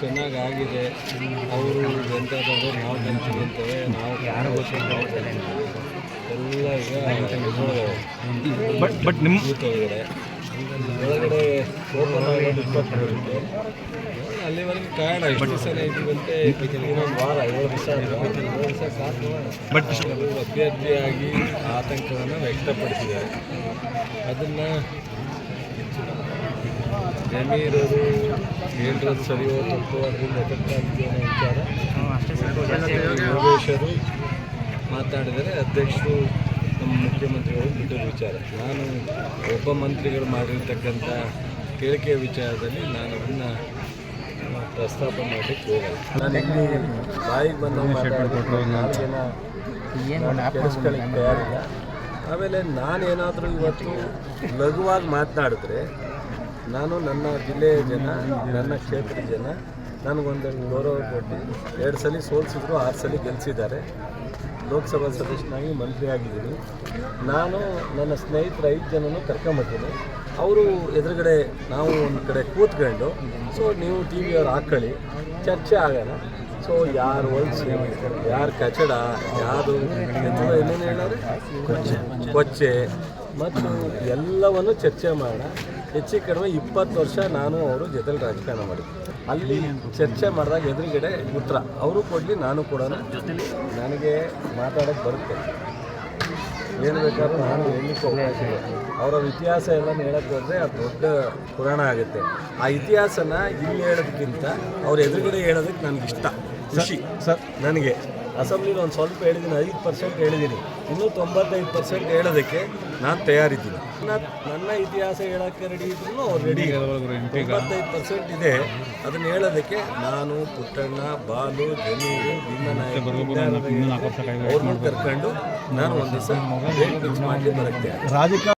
ಚೆನ್ನಾಗಿ ಆಗಿದೆ ಅವರು ಜನತಾದವರು ನಾವು ಕಲ್ತೀವಿ ಅಂತೇವೆ ನಾವು ಯಾರು ಎಲ್ಲ ಈಗ ಬಟ್ ಬಟ್ ನಿಮ್ಮ ಒಳಗಡೆ ಒಳಗಡೆ ಓಪನ್ ಇಪ್ಪತ್ತು ಅಲ್ಲಿವರೆಗೆ ಕಾರಣ ಎಷ್ಟು ದಿವಸ ಇದ್ದೀವಂತೆ? ಇನ್ನೊಂದು ವಾರ ಏಳು ದಿವಸ ಏಳು ದಿವಸ ಸಾಕು. ಬಟ್ ಅಭ್ಯರ್ಥಿಯಾಗಿ ಆತಂಕವನ್ನು ವ್ಯಕ್ತಪಡಿಸಿದ್ದಾರೆ. ಅದನ್ನು ಜಮೀರರು ಹೇಳಿರೋದು ಸರಿಯೋ ತಪ್ಪು ಅದರಿಂದ ಎಫೆಕ್ಟ್ ಆಗಿದೆ ಅನ್ನೋ ವಿಚಾರ ಯೋಗೇಶರು ಮಾತಾಡಿದರೆ ಅಧ್ಯಕ್ಷರು ನಮ್ಮ ಮುಖ್ಯಮಂತ್ರಿಗಳು ಬಿಟ್ಟಿರೋ ವಿಚಾರ. ನಾನು ಒಬ್ಬ ಮಂತ್ರಿಗಳು ಮಾಡಿರ್ತಕ್ಕಂಥ ಹೇಳಿಕೆಯ ವಿಚಾರದಲ್ಲಿ ನಾನು ಅದನ್ನು ಪ್ರಸ್ತಾಪ ಮಾಡಲಿಕ್ಕೆ ಹೋಗಲ್ಲ. ನಾನು ಇಲ್ಲಿ ಬಾಯಿಗೆ ಬಂದು ತಯಾರಿಲ್ಲ. ಆಮೇಲೆ ನಾನೇನಾದರೂ ಇವತ್ತು ಲಘುವಾಗಿ ಮಾತನಾಡಿದ್ರೆ ನಾನು ನನ್ನ ಜಿಲ್ಲೆಯ ಜನ, ನನ್ನ ಕ್ಷೇತ್ರದ ಜನ, ನನಗೊಂದು ಗೌರವ ಕೊಟ್ಟು ಎರಡು ಸಲ ಸೋಲ್ಸಿದ್ರು, ಆರು ಸಲ ಗೆಲ್ಲಿಸಿದ್ದಾರೆ ಲೋಕಸಭಾ ಸದಸ್ಯನಾಗಿ ಮಂತ್ರಿ ಆಗಿದ್ದೀನಿ. ನಾನು ನನ್ನ ಸ್ನೇಹಿತರ ಐದು ಜನನೂ ಕರ್ಕೊಂಬರ್ತೀನಿ ಅವರು ಎದುರುಗಡೆ ನಾವು ಒಂದು ಕಡೆ ಕೂತ್ಕೊಂಡು, ಸೊ, ನೀವು ಟಿ ವಿಯವ್ರು ಹಾಕ್ಕೊಳ್ಳಿ ಚರ್ಚೆ ಆಗೋಣ. ಸೊ, ಯಾರು ಹೊಲ್ಸು ಯಾರು ಕಚಡ, ಯಾರು ಏನೇನು ಹೇಳೋದು ಕೊಚ್ಚೆ. ಮತ್ತು ಎಲ್ಲವನ್ನು ಚರ್ಚೆ ಮಾಡೋಣ. ಹೆಚ್ಚು ಕಡಿಮೆ ಇಪ್ಪತ್ತು ವರ್ಷ ನಾನು ಅವರು ಜೊತೆಲಿ ರಾಜಕಾರಣ ಮಾಡಿದ್ದೆ. ಅಲ್ಲಿ ಚರ್ಚೆ ಮಾಡಿದಾಗ ಎದುರುಗಡೆ ಉತ್ತರ ಅವರು ಕೊಡಲಿ ನಾನು ಕೂಡ ಜೊತೆಲಿ ನನಗೆ ಮಾತಾಡೋಕೆ ಬರುತ್ತೆ. ಏನು ಬೇಕಾದ್ರೂ ನಾನು ಹೇಳಲಿಕ್ಕೆ ಅವಕಾಶ ಅವರ ಇತಿಹಾಸ ಎಲ್ಲ ಹೇಳಕ್ಕೆ ಹೋದರೆ ಅದು ದೊಡ್ಡ ಪುರಾಣ ಆಗುತ್ತೆ. ಆ ಇತಿಹಾಸನ ಇಲ್ಲಿ ಹೇಳೋದಕ್ಕಿಂತ ಅವ್ರ ಎದುರುಗಡೆ ಹೇಳೋದಕ್ಕೆ ನನಗೆ ಇಷ್ಟ. ಖುಷಿ. ಸರ್ ನನಗೆ. ಅಸೆಂಬ್ಲಿಲಿ ಒಂದು ಸ್ವಲ್ಪ ಹೇಳಿದ್ದೀನಿ ಐದು ಪರ್ಸೆಂಟ್ ಹೇಳಿದ್ದೀನಿ ಇನ್ನೂ ತೊಂಬತ್ತೈದು ಪರ್ಸೆಂಟ್ ಹೇಳೋದಕ್ಕೆ ನಾನು ತಯಾರಿದ್ದೀನಿ. ನನ್ನ ನನ್ನ ಇತಿಹಾಸ ಹೇಳೋಕ್ಕೆ ರೆಡಿ ಇದ್ರು ಅವ್ರು ರೆಡಿ ಇಪ್ಪತ್ತೈದು ಪರ್ಸೆಂಟ್ ಇದೆ. ಅದನ್ನು ಹೇಳೋದಕ್ಕೆ ನಾನು ಪುಟ್ಟಣ್ಣ ಬಾಲು ಜಮೀರು ಭೀಮನಾಯಕ ಅವ್ರನ್ನ ಕರ್ಕೊಂಡು ನಾನು ಒಂದು ದಿವಸ ಮಾಡಿ ಬರುತ್ತೆ ರಾಜಕಾರಣ